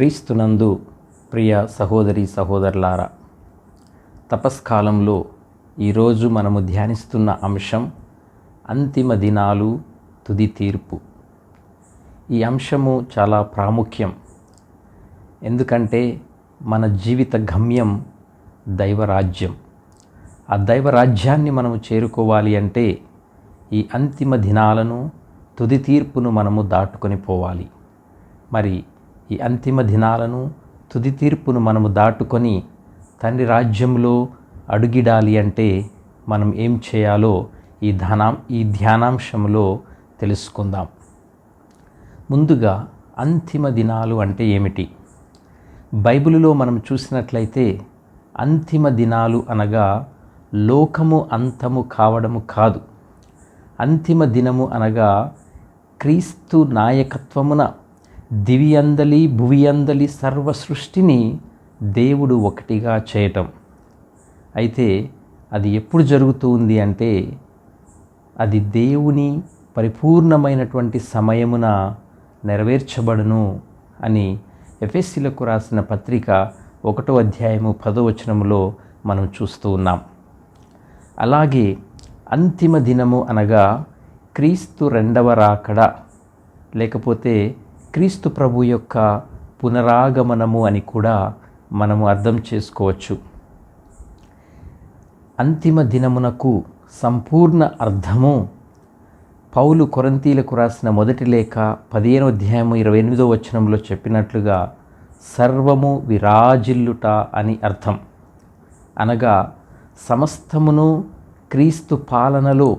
క్రీస్తునందు ప్రియ సహోదరి సహోదరులారా తపస్కాలంలో ఈరోజు మనము ధ్యానిస్తున్న అంశం అంతిమ దినాలు తుది తీర్పు. ఈ అంశము చాలా ప్రాముఖ్యం. ఎందుకంటే మన జీవిత గమ్యం దైవరాజ్యం. ఆ దైవరాజ్యాన్ని మనము చేరుకోవాలి అంటే ఈ అంతిమ దినాలను తుది తీర్పును మనము దాటుకొని పోవాలి. మరి ఈ అంతిమ దినాలను తుది తీర్పును మనము దాటుకొని తండ్రి రాజ్యంలో అడుగిడాలి అంటే మనం ఏం చేయాలో ఈ ధనా ఈ ధ్యానాంశంలో తెలుసుకుందాం. ముందుగా అంతిమ దినాలు అంటే ఏమిటి? బైబిలులో మనం చూసినట్లయితే అంతిమ దినాలు అనగా లోకము అంతము కావడము కాదు. అంతిమ దినము అనగా క్రీస్తు నాయకత్వమున దివియందలి భువియందలి సర్వ సృష్టిని దేవుడు ఒకటిగా చేయటం. అయితే అది ఎప్పుడు జరుగుతూ ఉంది అంటే అది దేవుని పరిపూర్ణమైనటువంటి సమయమున నెరవేర్చబడును అని ఎఫ్ఎస్సీలకు రాసిన పత్రిక ఒకటో అధ్యాయము పదో వచనములో మనం చూస్తూ ఉన్నాం. అలాగే అంతిమ దినము అనగా క్రీస్తు రెండవ రాకడ లేకపోతే క్రీస్తు ప్రభు యొక్క పునరాగమనము అని కూడా మనము అర్థం చేసుకోవచ్చు. అంతిమ దినమునకు సంపూర్ణ అర్థము పౌలు కొరంతీలకు రాసిన మొదటి లేఖ పదిహేనో అధ్యాయము ఇరవై ఎనిమిదో వచనంలో చెప్పినట్లుగా సర్వము విరాజిల్లుట అని అర్థం. అనగా సమస్తమును క్రీస్తు పాలనలో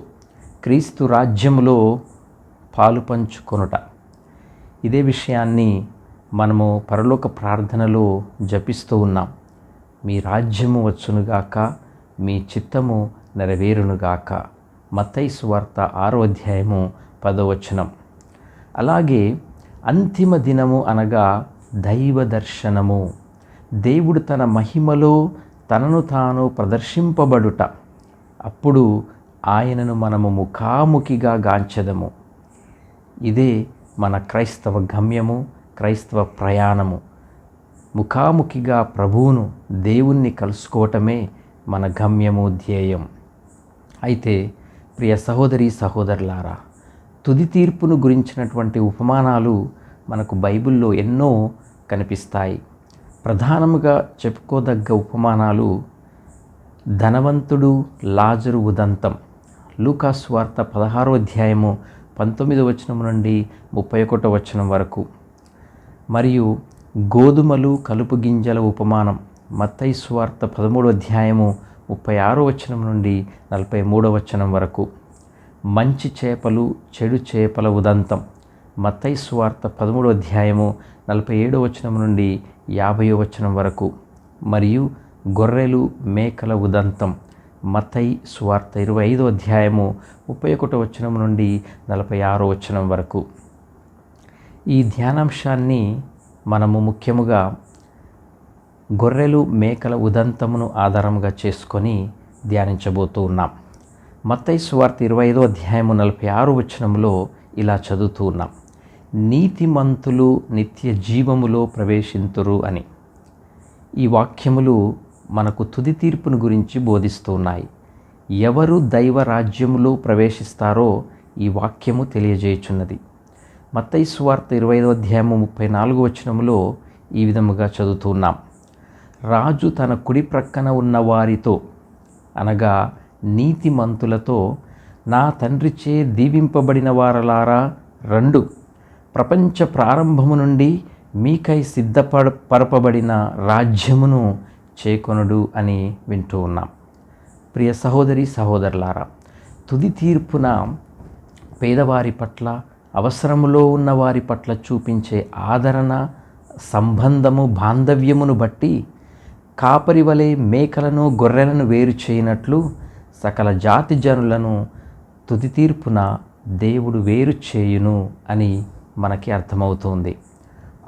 క్రీస్తు రాజ్యములో పాలు పంచుకొనుట ఇదే విషయాన్ని మనము పరలోక ప్రార్థనలో జపిస్తూ ఉన్నాం. మీ రాజ్యము వచ్చునుగాక మీ చిత్తము నెరవేరునుగాక మతైసు వార్త ఆరో అధ్యాయము పదవచనం అలాగే అంతిమ దినము అనగా దైవ దర్శనము. దేవుడు తన మహిమలో తనను తాను ప్రదర్శింపబడుట. అప్పుడు ఆయనను మనము ముఖాముఖిగా గాంచదము. ఇదే మన క్రైస్తవ గమ్యము క్రైస్తవ ప్రయాణము. ముఖాముఖిగా ప్రభువును దేవుణ్ణి కలుసుకోవటమే మన గమ్యము ధ్యేయం. అయితే ప్రియ సహోదరి సహోదరులారా తుది తీర్పును గురించినటువంటి ఉపమానాలు మనకు బైబిల్లో ఎన్నో కనిపిస్తాయి. ప్రధానముగా చెప్పుకోదగ్గ ఉపమానాలు ధనవంతుడు లాజరు ఉదంతం లూకాస్ వార్త పదహారో అధ్యాయము పంతొమ్మిది వచనం నుండి ముప్పై ఒకటో వచనం వరకు. మరియు గోధుమలు కలుపు గింజల ఉపమానం మత్తయి స్వార్థ పదమూడు అధ్యాయము ముప్పై ఆరో వచనం నుండి నలభై మూడో వచనం వరకు. మంచి చేపలు చెడు చేపల ఉదంతం మత్తయి స్వార్థ పదమూడో అధ్యాయము నలభై ఏడో వచనం నుండి యాభయో వచనం వరకు. మరియు గొర్రెలు మేకల ఉదంతం మతై స్వార్థ ఇరవై ఐదో అధ్యాయము ముప్పై ఒకటో వచనం నుండి నలభై ఆరో వచనం వరకు. ఈ ధ్యానాంశాన్ని మనము ముఖ్యముగా గొర్రెలు మేకల ఉదంతమును ఆధారంగా చేసుకొని ధ్యానించబోతూ ఉన్నాం. మత్తై స్వార్త ఇరవై ఐదో అధ్యాయము నలభై ఆరు వచనంలో ఇలా చదువుతూ ఉన్నాం. నీతిమంతులు నిత్య జీవములో ప్రవేశింతురు అని. ఈ వాక్యములు మనకు తుది తీర్పును గురించి బోధిస్తున్నాయి. ఎవరు దైవ రాజ్యములో ప్రవేశిస్తారో ఈ వాక్యము తెలియజేయుచున్నది. మత్తయి సువార్త ఇరవై ఐదో అధ్యాయము ముప్పై నాలుగు వచనములో ఈ విధముగా చదువుతున్నాం. రాజు తన కుడి ప్రక్కన ఉన్న వారితో అనగా నీతిమంతులతో నా తండ్రిచే దీవింపబడిన వారలారా రెండు. ప్రపంచ ప్రారంభము నుండి మీకై సిద్ధపడ పరపబడిన రాజ్యమును చేకొనుడు అని వింటూ ఉన్నాం. ప్రియ సహోదరి సహోదరులారా తుది తీర్పున పేదవారి పట్ల అవసరములో ఉన్న వారి పట్ల చూపించే ఆదరణ సంబంధము బాంధవ్యమును బట్టి కాపరి వలె మేకలను గొర్రెలను వేరు చేయనట్లు సకల జాతి జనులను తుది తీర్పున దేవుడు వేరు చేయును అని మనకి అర్థమవుతోంది.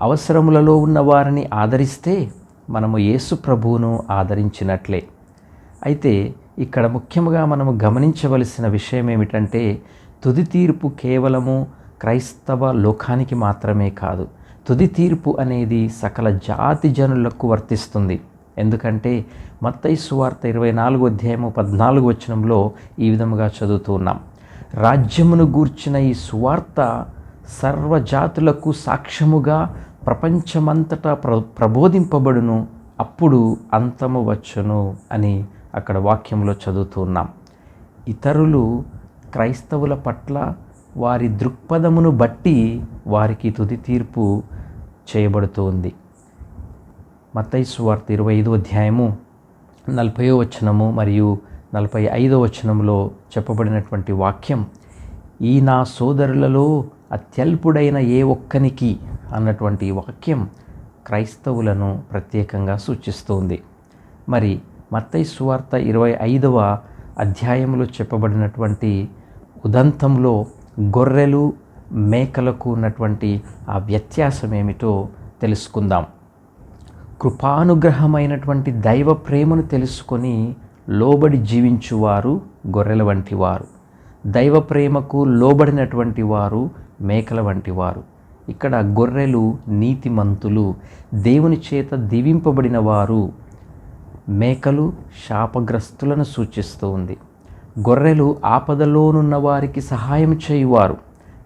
అవసరములలో ఉన్న వారిని ఆదరిస్తే మనము యేసు ప్రభువును ఆదరించినట్లే. అయితే ఇక్కడ ముఖ్యంగా మనము గమనించవలసిన విషయం ఏమిటంటే తుది తీర్పు కేవలము క్రైస్తవ లోకానికి మాత్రమే కాదు తుది తీర్పు అనేది సకల జాతి జనులకు వర్తిస్తుంది. ఎందుకంటే మత్తయి సువార్త ఇరవై నాలుగు అధ్యాయము పద్నాలుగు వచనంలో ఈ విధముగా చదువుతూ ఉన్నాం. రాజ్యమును గూర్చిన ఈ సువార్త సర్వజాతులకు సాక్ష్యముగా ప్రపంచమంతటా ప్ర ప్రబోధింపబడును అప్పుడు అంతము వచ్చును అని అక్కడ వాక్యంలో చదువుతున్నాం ఇతరులు క్రైస్తవుల పట్ల వారి దృక్పథమును బట్టి వారికి తుది తీర్పు చేయబడుతుంది మతైస్ వార్త ఇరవై ఐదో అధ్యాయము నలభైవ వచనము మరియు నలభై ఐదో వచనంలో చెప్పబడినటువంటి వాక్యం ఈ నా సోదరులలో అత్యల్పుడైన ఏ ఒక్కనికి అన్నటువంటి వాక్యం క్రైస్తవులను ప్రత్యేకంగా సూచిస్తోంది. మరి మత్తయి సువార్త ఇరవై ఐదవ అధ్యాయంలో చెప్పబడినటువంటి ఉదంతంలో గొర్రెలు మేకలకు ఉన్నటువంటి ఆ వ్యత్యాసం ఏమిటో తెలుసుకుందాం. కృపానుగ్రహమైనటువంటి దైవ ప్రేమను తెలుసుకొని లోబడి జీవించువారు గొర్రెల వంటి వారు. దైవ ప్రేమకు లోబడినటువంటి వారు మేకల వంటి వారు. ఇక్కడ గొర్రెలు నీతిమంతులు దేవుని చేత దీవింపబడిన వారు మేకలు శాపగ్రస్తులను సూచిస్తూ ఉంది. గొర్రెలు ఆపదలోనున్న వారికి సహాయం చేయువారు.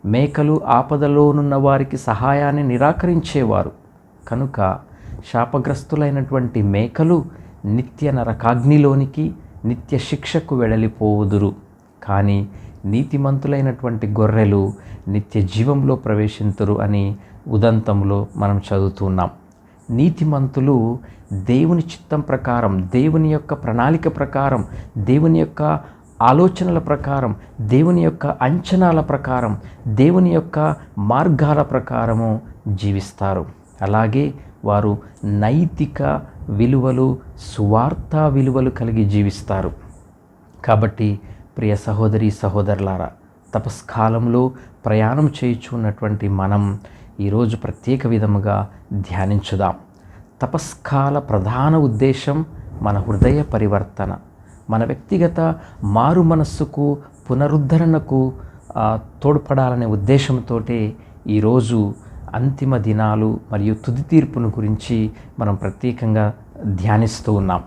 మేకలు ఆపదలోనున్న వారికి సహాయాన్ని నిరాకరించేవారు. కనుక శాపగ్రస్తులైనటువంటి మేకలు నిత్య నరకాగ్నిలోనికి నిత్య శిక్షకు వెడలిపోవుదురు. కానీ నీతిమంతులైనటువంటి గొర్రెలు నిత్య జీవంలో ప్రవేశింతురు అని ఉదంతంలో మనం చదువుతున్నాం నీతిమంతులు దేవుని చిత్తం ప్రకారం దేవుని యొక్క ప్రణాళిక ప్రకారం దేవుని యొక్క ఆలోచనల ప్రకారం దేవుని యొక్క అంచనాల ప్రకారం దేవుని యొక్క మార్గాల ప్రకారము జీవిస్తారు. అలాగే వారు నైతిక విలువలు సువార్త విలువలు కలిగి జీవిస్తారు. కాబట్టి ప్రియ సహోదరి సహోదరులారా తపస్కాలంలో ప్రయాణం చేయుచున్నటువంటి మనం ఈరోజు ప్రత్యేక విధముగా ధ్యానించుదాం. తపస్కాల ప్రధాన ఉద్దేశం మన హృదయ పరివర్తన. మన వ్యక్తిగత మారు మనస్సుకు పునరుద్ధరణకు తోడ్పడాలనే ఉద్దేశంతో ఈరోజు అంతిమ దినాలు మరియు తుది తీర్పును గురించి మనం ప్రత్యేకంగా ధ్యానిస్తూ ఉన్నాం.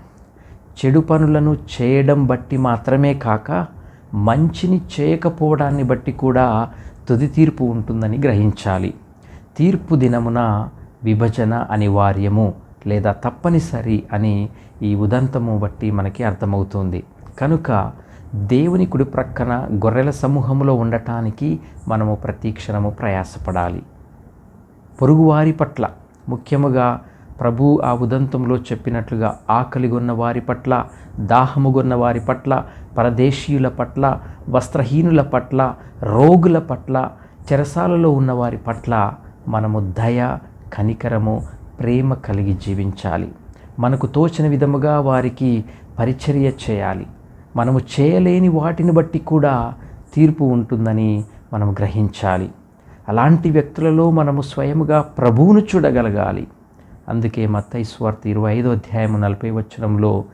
చెడు పనులను చేయడం బట్టి మాత్రమే కాక మంచిని చేయకపోవడాన్ని బట్టి కూడా తుది తీర్పు ఉంటుందని గ్రహించాలి. తీర్పు దినమున విభజన అనివార్యము లేదా తప్పనిసరి అని ఈ ఉదంతము బట్టి మనకి అర్థమవుతుంది. కనుక దేవుని కుడి ప్రక్కన గొర్రెల సమూహంలో ఉండటానికి మనము ప్రతీక్షణము ప్రయాసపడాలి. పొరుగువారి పట్ల ముఖ్యముగా ప్రభు ఆ ఉదంతంలో చెప్పినట్లుగా ఆకలిగొన్న వారి పట్ల దాహముగొన్న వారి పట్ల పరదేశీయుల పట్ల వస్త్రహీనుల పట్ల రోగుల పట్ల చెరసాలలో ఉన్నవారి పట్ల మనము దయ కనికరము ప్రేమ కలిగి జీవించాలి. మనకు తోచిన విధముగా వారికి పరిచర్య చేయాలి. మనము చేయలేని వాటిని బట్టి కూడా తీర్పు ఉంటుందని మనం గ్రహించాలి. అలాంటి వ్యక్తులలో మనము స్వయముగా ప్రభువును చూడగలగాలి. అందుకే మత్తయి ఇరవై ఐదో అధ్యాయము నలభై వచనంలో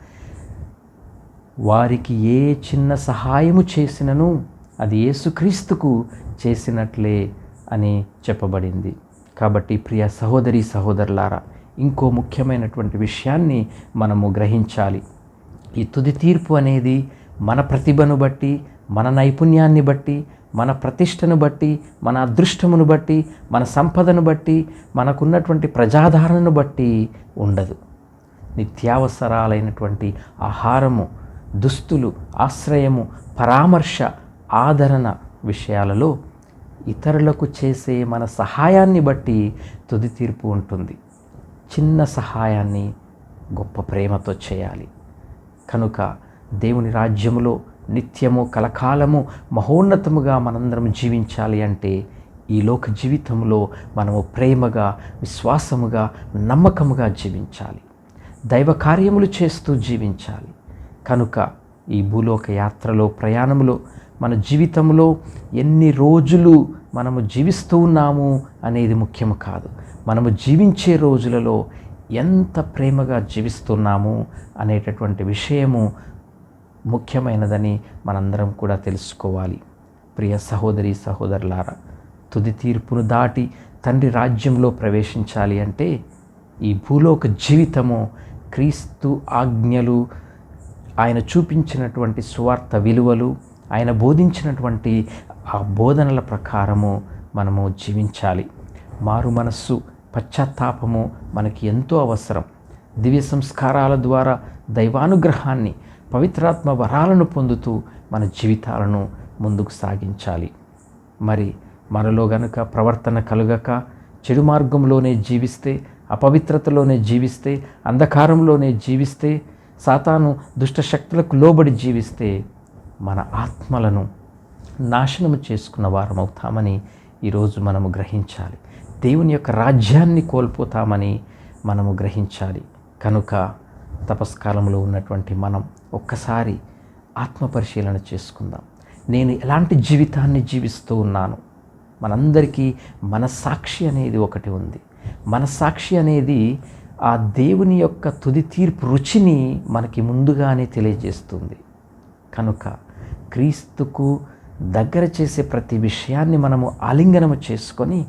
వారికి ఏ చిన్న సహాయము చేసినను అది యేసుక్రీస్తుకు చేసినట్లే అని చెప్పబడింది. కాబట్టి ప్రియ సహోదరి సహోదరులారా ఇంకో ముఖ్యమైనటువంటి విషయాన్ని మనము గ్రహించాలి. ఈ తుది తీర్పు అనేది మన ప్రతిభను బట్టి మన నైపుణ్యాన్ని బట్టి మన ప్రతిష్టను బట్టి మన అదృష్టమును బట్టి మన సంపదను బట్టి మనకున్నటువంటి ప్రజాదరణను బట్టి ఉండదు. నిత్యావసరాలైనటువంటి ఆహారము దుస్తులు ఆశ్రయము పరామర్శ ఆదరణ విషయాలలో ఇతరులకు చేసే మన సహాయాన్ని బట్టి తుది తీర్పు ఉంటుంది. చిన్న సహాయాన్ని గొప్ప ప్రేమతో చేయాలి. కనుక దేవుని రాజ్యములో నిత్యము కలకాలము మహోన్నతముగా మనందరం జీవించాలి అంటే ఈ లోక జీవితంలో మనము ప్రేమగా విశ్వాసముగా నమ్మకముగా జీవించాలి. దైవ కార్యములు చేస్తూ జీవించాలి. కనుక ఈ భూలోక యాత్రలో ప్రయాణంలో మన జీవితంలో ఎన్ని రోజులు మనము జీవిస్తూ ఉన్నాము అనేది ముఖ్యం కాదు. మనము జీవించే రోజులలో ఎంత ప్రేమగా జీవిస్తున్నాము అనేటటువంటి విషయము ముఖ్యమైనదని మనందరం కూడా తెలుసుకోవాలి. ప్రియ సహోదరి సహోదరులారా తుది తీర్పును దాటి తండ్రి రాజ్యంలో ప్రవేశించాలి అంటే ఈ భూలోక జీవితము క్రీస్తు ఆజ్ఞలు ఆయన చూపించినటువంటి స్వార్థ విలువలు ఆయన బోధించినటువంటి ఆ బోధనల ప్రకారము మనము జీవించాలి. మారు మనస్సు పశ్చాత్తాపము మనకి ఎంతో అవసరం. దివ్య సంస్కారాల ద్వారా దైవానుగ్రహాన్ని పవిత్రాత్మ వరాలను పొందుతూ మన జీవితాలను ముందుకు సాగించాలి. మరి మనలో గనుక ప్రవర్తన కలుగక చెడు మార్గంలోనే జీవిస్తే అపవిత్రతలోనే జీవిస్తే అంధకారంలోనే జీవిస్తే సాతాను దుష్ట శక్తులకు లోబడి జీవిస్తే మన ఆత్మలను నాశనము చేసుకున్న వారం అవుతామని ఈరోజు మనము గ్రహించాలి. దేవుని యొక్క రాజ్యాన్ని కోల్పోతామని మనము గ్రహించాలి. కనుక తపస్కాలంలో ఉన్నటువంటి మనం ఒక్కసారి ఆత్మ పరిశీలన చేసుకుందాం. నేను ఎలాంటి జీవితాన్ని జీవిస్తూ ఉన్నాను? మనందరికీ మనసాక్షి అనేది ఒకటి ఉంది. మనసాక్షి అనేది ఆ దేవుని యొక్క తుది తీర్పు రుచిని మనకి ముందుగానే తెలియజేస్తుంది. కనుక క్రీస్తుకు దగ్గర చేసే ప్రతి విషయాన్ని మనము ఆలింగనము చేసుకొని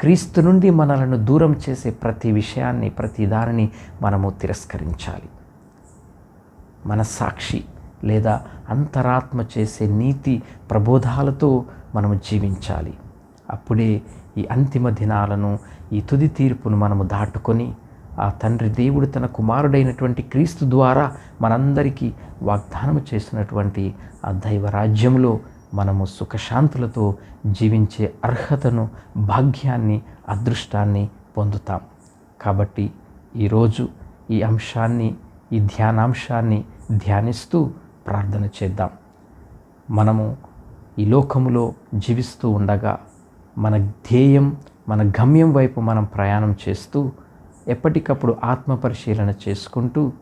క్రీస్తు నుండి మనలను దూరం చేసే ప్రతి విషయాన్ని ప్రతి దానిని మనము తిరస్కరించాలి. మన సాక్షి లేదా అంతరాత్మ చేసే నీతి ప్రబోధాలతో మనము జీవించాలి. అప్పుడే ఈ అంతిమ దినాలను ఈ తుది తీర్పును మనము దాటుకొని ఆ తండ్రి దేవుడు తన కుమారుడైనటువంటి క్రీస్తు ద్వారా మనందరికీ వాగ్దానం చేసినటువంటి ఆ దైవ రాజ్యంలో మనము సుఖశాంతులతో జీవించే అర్హతను భాగ్యాన్ని అదృష్టాన్ని పొందుతాం. కాబట్టి ఈరోజు ఈ అంశాన్ని ఈ ధ్యానాంశాన్ని ధ్యానిస్తూ ప్రార్థన చేద్దాం. మనము ఈ లోకములో జీవిస్తూ ఉండగా మన ధ్యేయం మన గమ్యం వైపు మనం ప్రయాణం చేస్తూ ఎప్పటికప్పుడు ఆత్మ పరిశీలన చేసుకుంటూ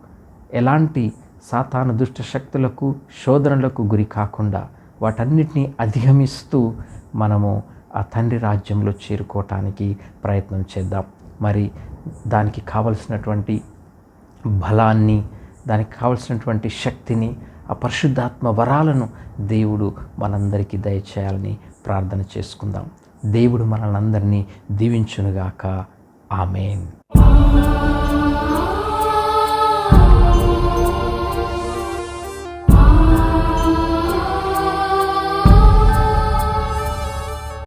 ఎలాంటి సాతాను దుష్ట శక్తులకు శోధనలకు గురి కాకుండా వాటన్నిటినీ అధిగమిస్తూ మనము ఆ తండ్రి రాజ్యంలో చేరుకోవటానికి ప్రయత్నం చేద్దాం. మరి దానికి కావలసినటువంటి బలాన్ని దానికి కావలసినటువంటి శక్తిని ఆ పరిశుద్ధాత్మ వరాలను దేవుడు మనందరికీ దయచేయాలని ప్రార్థన చేసుకుందాం. దేవుడు మనల్ని అందరినీ దీవించునుగాక. ఆమెన్. Oh.